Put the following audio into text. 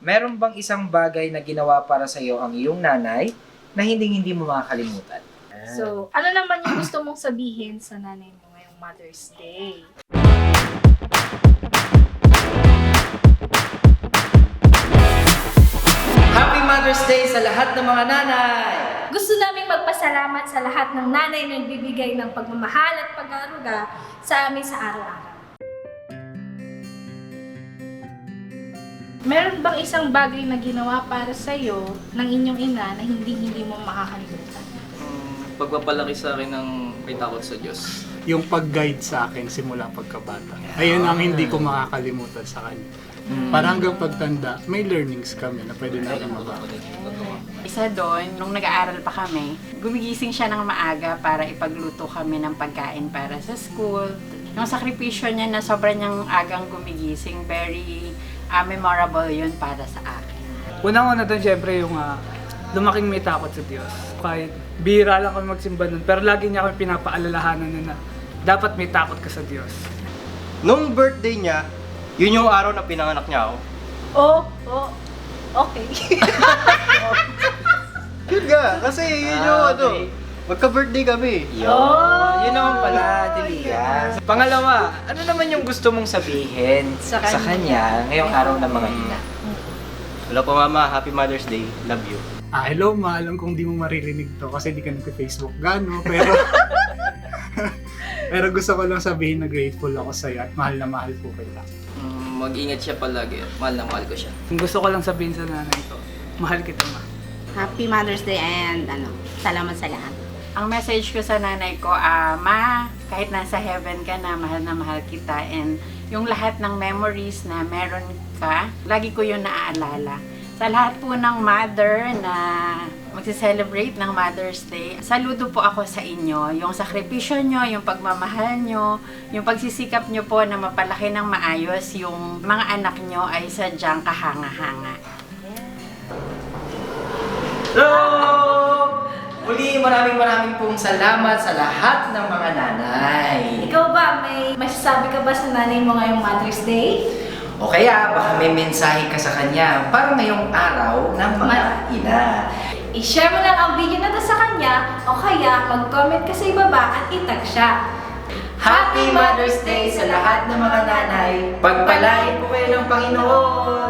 meron bang isang bagay na ginawa para sa iyo ang iyong nanay na hindi hindi mo makakalimutan? So, ano naman yung gusto mong sabihin sa nanay mo ngayong Mother's Day? Happy Mother's Day sa lahat ng mga nanay! Gusto naming magpasalamat sa lahat ng nanay na nagbibigay ng pagmamahal at pag-aaruga sa amin sa araw-araw. Meron bang isang bagay na ginawa para sa iyo ng inyong ina na hindi hindi mo makakalimutan? Um, pagpapalaki sa akin ng may takot sa Diyos. yung pag-guide sa akin simula pagkabata. Ayun ang hindi ko makakalimutan sa kanya. Para hanggang pagtanda, may learnings kami na pwede natin mabago. Isa doon, nung nag-aaral pa kami, gumigising siya ng maaga para ipagluto kami ng pagkain para sa school. Yung sakripisyo niya na sobrang niyang agang gumigising, very ah, memorable yun para sa akin. Unang-una doon, syempre, yung ah, lumaking may takot sa Diyos. Kahit bihira lang kami magsimba nun, pero lagi niya kami pinapaalalahanan nun na dapat may takot ka sa Diyos. Nung birthday niya, yun yung araw na pinanganak niya ako. Oh, oh, okay. Yun nga, kasi yun yung Ah, ano, okay. Magka-birthday kami. Yun. Yun naman pala, Delia. Pangalawa, ano naman yung gusto mong sabihin Sa sa kanya, ngayong araw ng mga ina? Wala po mama, happy Mother's Day. Love you. Ah, hello ma, alam kong di mo maririnig to kasi di ka nagpe-Facebook gano, pero pero gusto ko lang sabihin na grateful ako sa iyo at mahal na mahal po kita. Um, mag-ingat siya palagi. Mahal na mahal ko siya. Gusto ko lang sabihin sa nanay ko, mahal kita ma. Happy Mother's Day and ano, salamat sa lahat. Ang message ko sa nanay ko, ah, Ma, kahit nasa heaven ka na, mahal na mahal kita. And yung lahat ng memories na meron ka, lagi ko yun naaalala. Sa lahat po ng mother na magse-celebrate ng Mother's Day, saludo po ako sa inyo. Yung sakripisyo nyo, yung pagmamahal nyo, yung pagsisikap nyo po na mapalaki ng maayos yung mga anak nyo ay sadyang kahanga-hanga. Maraming maraming pong salamat sa lahat ng mga nanay. Ikaw ba, may masasabi ka ba sa nanay mo ngayong Mother's Day? O kaya, baka may mensahe ka sa kanya para ngayong araw ng mga Ma- ina. I-share mo lang ang video na to sa kanya o kaya mag-comment ka sa ibaba at itag siya. Happy Mother's Day sa lahat ng mga nanay. Pagpalain po kayo ng Panginoon.